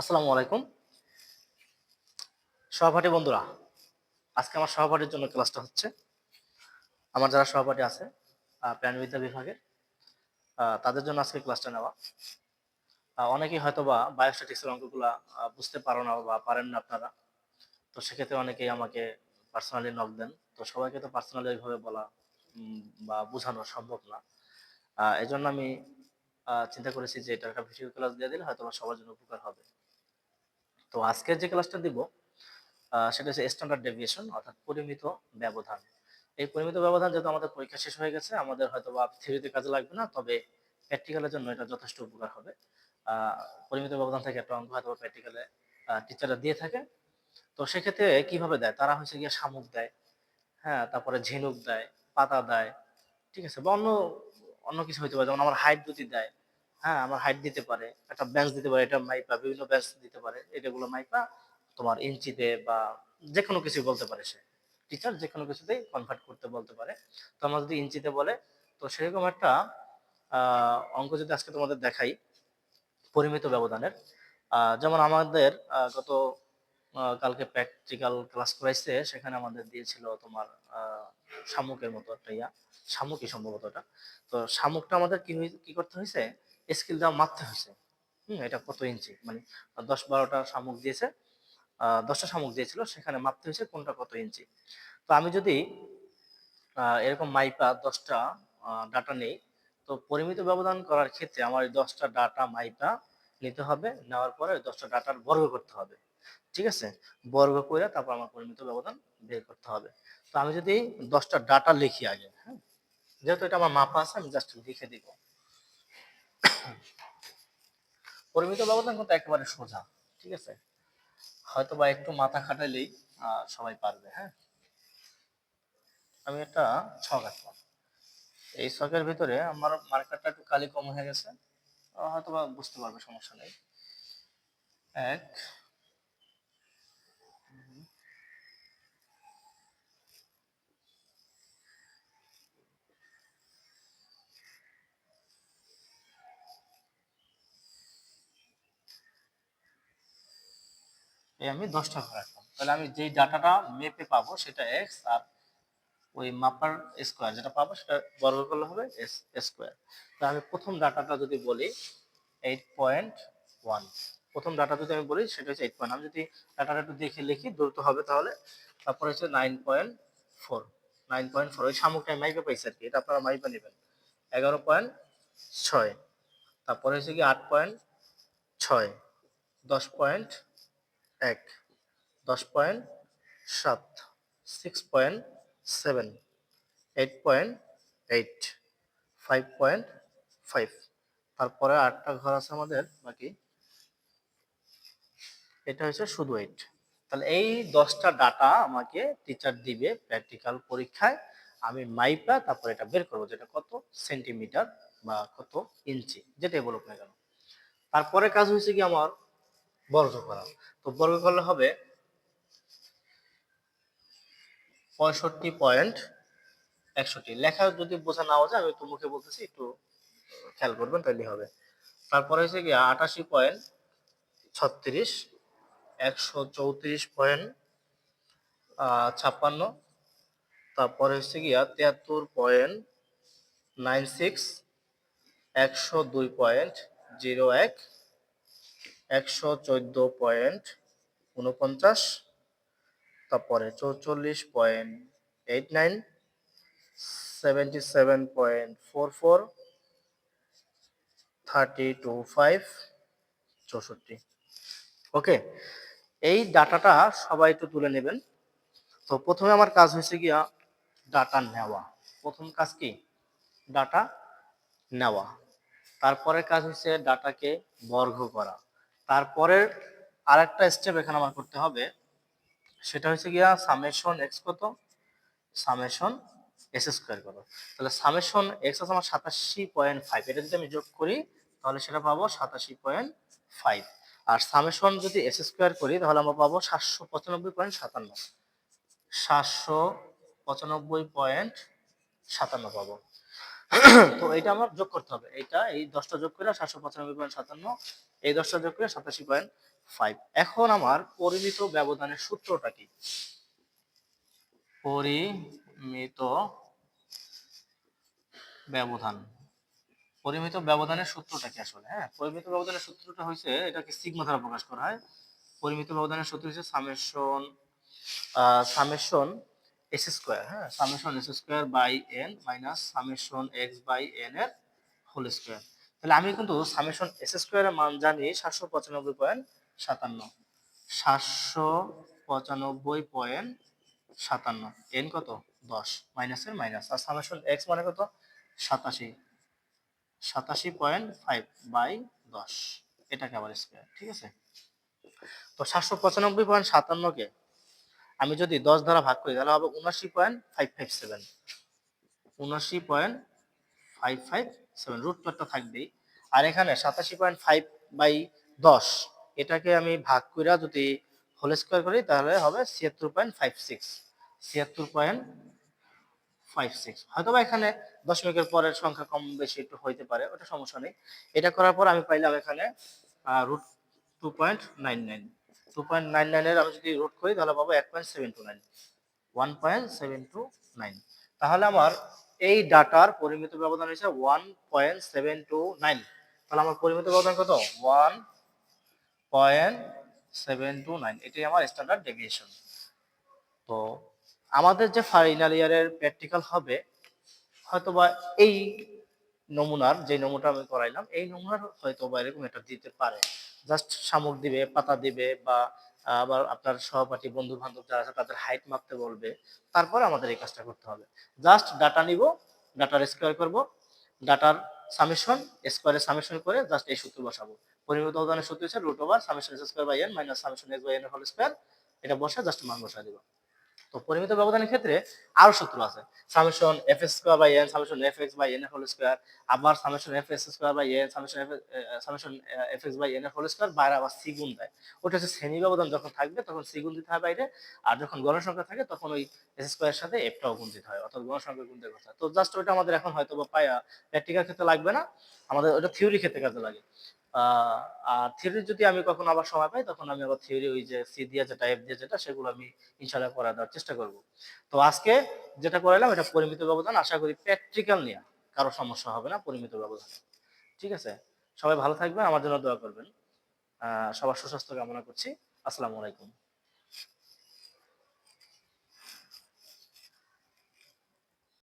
আসসালামু আলাইকুম। সহপাঠী বন্ধুরা আজকে আমার সহপাঠীর জন্য ক্লাসটা হচ্ছে। আমার যারা সহপাঠী আছে প্রাণীবিদ্যা বিভাগের তাদের জন্য আজকে ক্লাসটা নেওয়া। অনেকেই হয়তো বা বায়োস্ট্যাটিক্সের অঙ্কগুলা বুঝতে পারো না বা পারেন না আপনারা। তো সেক্ষেত্রে অনেকেই আমাকে পার্সোনালি নক দেন। তো সবাইকে তো পার্সোনালি ওইভাবে বলা বা বোঝানো সম্ভব না। আহ, এই জন্য আমি চিন্তা করেছি যে এটা একটা ভিডিও ক্লাস দিয়ে দিলে হয়তো সবার জন্য উপকার হবে। তো আজকের যে ক্লাসটা দিব সেটা হচ্ছে স্ট্যান্ডার্ড ডেভিয়েশন অর্থাৎ পরিমিত ব্যবধান। এই পরিমিত ব্যবধান যেহেতু আমাদের পরীক্ষা শেষ হয়ে গেছে, আমাদের হয়তো বা থিওরিতে কাজে লাগবে না, তবে প্র্যাকটিক্যালের জন্য এটা যথেষ্ট উপকার হবে। পরিমিত ব্যবধান থেকে একটা অঙ্ক হয়তো প্র্যাকটিক্যালে টিচাররা দিয়ে থাকে তো সেক্ষেত্রে কীভাবে দেয়? তারা হচ্ছে গিয়ে শামুক দেয় হ্যাঁ তারপরে ঝিনুক দেয়, পাতা দেয়, ঠিক আছে, বা অন্য অন্য কিছু হইতে পারে, যেমন আমার হাইট যদি দেয় হ্যাঁ আমার হাইট দিতে পারে, একটা বেঞ্চ দিতে পারে, এটা মাইপা, বিভিন্ন বেঞ্চ দিতে পারে, এটাগুলো মাইপা, তোমার ইঞ্চিতে বা যে কোনো কিছু বলতে পারে সে। টিচার যে কোনো কিছুতেই কনভার্ট করতে বলতে পারে। তো আমরা যদি ইঞ্চিতে বলে, তো সেরকম একটা অঙ্ক যদি আজকে তোমাদের দেখাই, পরিমিত ব্যবধানের যেমন আমাদের গত কালকে প্র্যাকটিক্যাল ক্লাস করাইছে, সেখানে আমাদের দিয়েছিল তোমার শামুকের মতো একটা ইয়া, শামুকই সম্ভবত এটা তো শামুকটা আমাদের কি কি করতে হয়েছে স্কেল দেওয়া মারতে হয়েছে। হুম, এটা কত ইঞ্চি? মানে দশ বারোটা শামুক দিয়েছে দশটা শামুক দিয়েছিল, সেখানে মাপতে হয়েছে কোনটা কত ইঞ্চি। তো আমি যদি এরকম মাইপা দশটা ডাটা নেই, তো পরিমিত ব্যবধান করার ক্ষেত্রে আমার এই দশটা ডাটা মাইপা নিতে হবে, নেওয়ার পরে ওই দশটা ডাটার বর্গ করতে হবে। ঠিক আছে? বর্গ করে তারপর আমার পরিমিত ব্যবধান বের করতে হবে। তো আমি যদি দশটা ডাটা লিখি আগে হ্যাঁ? যেহেতু এটা আমার মাপা আছে, আমি জাস্ট লিখে দিব। পরিমিত ব্যবধান কিন্তু একেবারে সোজা, ঠিক আছে? হয়তো বা একটু মাথা খাটাইলেই সবাই পারবে হ্যাঁ? আমি একটা ছক আঁকলাম। এই ছকের ভিতরে আমার মার্কারটা একটু কালি কম হয়ে গেছে। হয়তো বা বুঝতে পারবে, সমস্যা নেই। এক এই আমি দশটা ঘর রাখলাম। তাহলে আমি যেই ডাটাটা মেপে পাবো, সেটা এক্স আর ওই মাপার স্কোয়ার যেটা পাবো, সেটা বর্গ করলে হবে এস স্কোয়ার তো আমি প্রথম ডাটাটা যদি বলি এইট পয়েন্ট ওয়ান প্রথম ডাটা যদি আমি বলি, সেটা হচ্ছে এইট পয়েন্ট আমি যদি ডাটাটা একটু দেখে লিখি, দ্রুত হবে তাহলে। তারপরে হচ্ছে nine point four nine point four ওই শামুকটা মাইপে পাইছে আর কি এটা আপনারা মাইপে নেবেন। এগারো পয়েন্ট ছয়। তারপরে হচ্ছে কি আট পয়েন্ট ছয়। দশ পয়েন্ট এক, দশ পয়েন্ট সাত six point seven eight point eight five point five তারপরে আটটা ঘর আছে আমাদের, বাকি। এটা হচ্ছে শুধু এইট তাহলে এই দশটা ডাটা আমাকে টিচার দিবে প্র্যাকটিক্যাল পরীক্ষায়। আমি মাইপা, তারপর এটা বের করব, যেটা কত সেন্টিমিটার বা কত ইঞ্চি যেটাই বলুক না কেন। তারপরে কাজ হয়েছে কি আমার? বর্গ করা তো বর্গ করলে হবে পঁয়ষট্টি পয়েন্ট একষট্টি। লেখা যদি বোঝা নাও যায়, আমি তো মুখে বলতেছি, একটু খেয়াল করবেন তাহলে হবে। তারপরে হচ্ছে কি আটাশি পয়েন্ট ছত্রিশ, একশো চৌত্রিশ পয়েন্ট ছাপ্পান্ন। তারপরে হচ্ছে গিয়া তিয়াত্তর পয়েন্ট নাইন সিক্স, একশো দুই পয়েন্ট জিরো এক। একশো চোদ্দ পয়েন্ট উনপঞ্চাশ তারপরে চৌচল্লিশ point eight nine, seventy seven point four four, thirty two five, চৌষট্টি। ওকে, এই ডাটাটা সবাই একটু তুলে নেবেন। তো প্রথমে আমার কাজ হয়েছে গিয়া ডাটা নেওয়া। প্রথম কাজ কি? ডাটা নেওয়া। তারপরে কাজ হচ্ছে ডাটাকে বর্গ করা। তারপরের আরেকটা স্টেপ এখানে আমার করতে হবে। সেটা হচ্ছে গিয়া সামেশন এক্স কত? সামেশন এস স্কোয়ার কত? তাহলে সামেশন এক্স আছে আমার সাতাশি পয়েন্ট ফাইভ এটা যদি আমি যোগ করি, তাহলে সেটা পাবো সাতাশি পয়েন্ট ফাইভ আর সামেশন যদি এস স্কোয়ার করি, তাহলে আমরা পাবো সাতশো পঁচানব্বই পয়েন্ট সাতান্ন। সাতশো পঁচানব্বই পয়েন্ট সাতান্ন পাবো। তো এটা আমার যোগ করতে হবে। এটা এই দশটা যোগ করে সাতশো পঁচানব্বই পয়েন্ট সাতান্ন, এই দশটা যোগ করে সাতাশি পয়েন্ট ফাইভ। এখন আমার পরিমিত ব্যবধানের সূত্রটা কি? পরিমিত ব্যবধান। পরিমিত ব্যবধানের সূত্রটা কি আসলে? হ্যাঁ পরিমিত ব্যবধানের সূত্রটা হয়েছে এটাকে সিগমা দ্বারা প্রকাশ করা হয়। পরিমিত ব্যবধানের সূত্র হচ্ছে সামেশন সামেশন এস স্কোয়ার হ্যাঁ? Summation S square by N minus summation X by N এর হোল স্কোয়ার তাহলে আমি কিন্তু সামেশন এস স্কোয়ারের মান জানি সাতশো পঁচানব্বই পয়েন্ট সাতান্ন। সাতশো পঁচানব্বই পয়েন্ট সাতান্ন। এন কত? দশ। মাইনাসের মাইনাস আর সামেশন এক্স মানে কত? সাতাশি। সাতাশি পয়েন্ট ফাইভ বাই দশ। এটাকে আবার স্কোয়ার ঠিক আছে? তো সাতশো পঁচানব্বই পয়েন্ট সাতান্নকে আমি যদি দশ দ্বারা ভাগ করি, তাহলে হবে উনাশি point five five seven উনাশি point five five seven root একটা থাকবেই। আর এখানে সাতাশি পয়েন্ট ফাইভ বাই দশ, এটাকে আমি ভাগ করে যদি হোল স্কোয়ার করি, তাহলে হবে ছিয়াত্তর পয়েন্ট ফাইভ সিক্স ছিয়াত্তর পয়েন্ট ফাইভ সিক্স হয়তো বা এখানে দশমিকের পরের সংখ্যা কম বেশি একটু হইতে পারে, ওটা সমস্যা নেই। এটা করার পর আমি পাইলাম এখানে root two point nine nine two point nine নাইনের আমি যদি রুট করি, তাহলে পাবো এক point seven two nine one point seven two nine তাহলে আমার এই ডাটার পরিমিত ব্যবধান হয়েছে one point seven two nine তাহলে আমার পরিমিত ব্যবধান কত? One point seven two nine এটাই আমার স্ট্যান্ডার্ড ডেভিয়েশন তো আমাদের যে ফাইনাল ইয়ারের প্র্যাকটিক্যাল হবে, হয়তোবা এই নমুনার, যে নমুনাটা আমি করাইলাম, এই নমুনার হয়তো বা এরকম একটা দিতে পারে। জাস্ট শামুক দিবে, পাতা দিবে বা আবার আপনার সহপাঠী বন্ধু বান্ধব যারা আছে তাদের হাইট মাপতে বলবে। তারপর আমাদের এই কাজটা করতে হবে। জাস্ট ডাটা নিব ডাটার স্কোয়ার করব ডাটার সামেশন স্কোয়ারের সামেশন করে জাস্ট এই সূত্র বসাবো। পরিমিত উদাহরণের সূত্র হচ্ছে root over summation square by N minus summation X by N whole square এটা বসে জাস্ট মান বসা দিব। তো পরিমিত ব্যবধানের ক্ষেত্রে আরও সূত্র আছে। Summation F square by N summation F X by N whole square আবার summation F S square by N summation F summation F X by N whole square বাইরে আবার সিগুণ দেয়। ওটা হচ্ছে শ্রেণি ব্যবধান যখন থাকবে, তখন সিগুণ দিতে হয় বাইরে, আর যখন গণসংখ্যা থাকে, তখন ওই এস স্কোয়ারের সাথে এফটাও গুণ দিতে হয়, অর্থাৎ গণসংখ্যা গুণ দেওয়ার কথা। তো জাস্ট ওইটা আমাদের এখন হয়তো বা প্র্যাকটিক্যাল ক্ষেত্রে লাগবে না। আমাদের ওটা থিওরি ক্ষেত্রে কাজে লাগে। আর থিওরি যদি আমি কখনো আবার সময় পাই, তখন আমি আবার থিওরি ওই যে সি দিয়ে যেটা এফ দিয়ে যেটা, সেগুলো আমি ইনশাল্লাহ করা দেওয়ার চেষ্টা করব। তো আজকে যেটা করালাম, এটা পরিমিত ব্যবধান। আশা করি প্র্যাকটিক্যাল নিয়ে কারও সমস্যা হবে না, পরিমিত ব্যবধান। ঠিক আছে? সবাই ভালো থাকবেন, আমার জন্য দোয়া করবেন। সবার সুস্বাস্থ্য কামনা করছি। আসসালামু আলাইকুম।